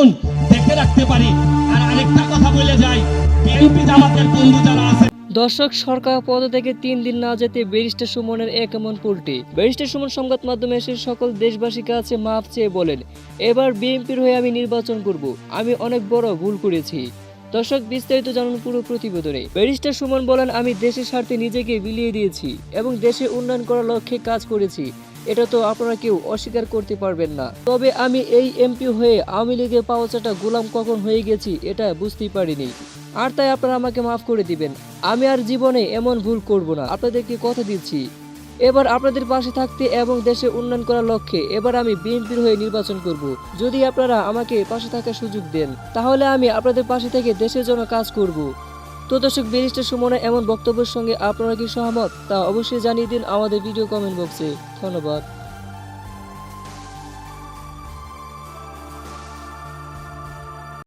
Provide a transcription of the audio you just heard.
নির্বাচন দেখে রাখতে পারি। আর আরেকটা কথা বলে যাই, বিএনপি জামাতের বন্ধু যারা আছে দর্শক, সরকার পদ থেকে তিন দিন না যেতে ব্যারিস্টার সুমনের এক এমন পোল্টি ব্যারিস্টার সুমন সংবাদ মাধ্যমে এসে সকল দেশবাসীর কাছে মাফ চেয়ে বলেন, এবার বিএনপির হয়ে আমি নির্বাচন করব। আমি অনেক বড় ভুল করেছি। দর্শক, বিস্তারিত জানুন পুরো প্রতিবেদনে। ব্যারিস্টার সুমন বলেন, আমি দেশের স্বার্থে নিজেকে বিলিয়ে দিয়েছি এবং দেশে উন্নয়ন করার লক্ষ্যে কাজ করেছি। এটা তো আপনারা কেউ অস্বীকার করতে পারবেন না। তবে আমি এই এমপি হয়ে আওয়ামী লীগের পাওয়াচাটা গোলাম কখন হয়ে গেছি, এটা বুঝতেই পারিনি। আর তাই আপনারা আমাকে মাফ করে দিবেন। আমি আর জীবনে এমন ভুল করব না। আপনাদেরকে কথা দিচ্ছি। এবার আপনাদের পাশে থাকতে এবং দেশে উন্নয়ন করার লক্ষ্যে এবার আমি বিএনপির হয়ে নির্বাচন করব। যদি আপনারা আমাকে পাশে থাকার সুযোগ দেন, তাহলে আমি আপনাদের পাশে থেকে দেশের জন্য কাজ করব। তো দর্শক, ব্যারিস্টার সুমনা, এমন বক্তব্যের সঙ্গে আপনারা কি সহমত? তা অবশ্যই জানিয়ে দিন আমাদের ভিডিও কমেন্ট বক্সে। ধন্যবাদ।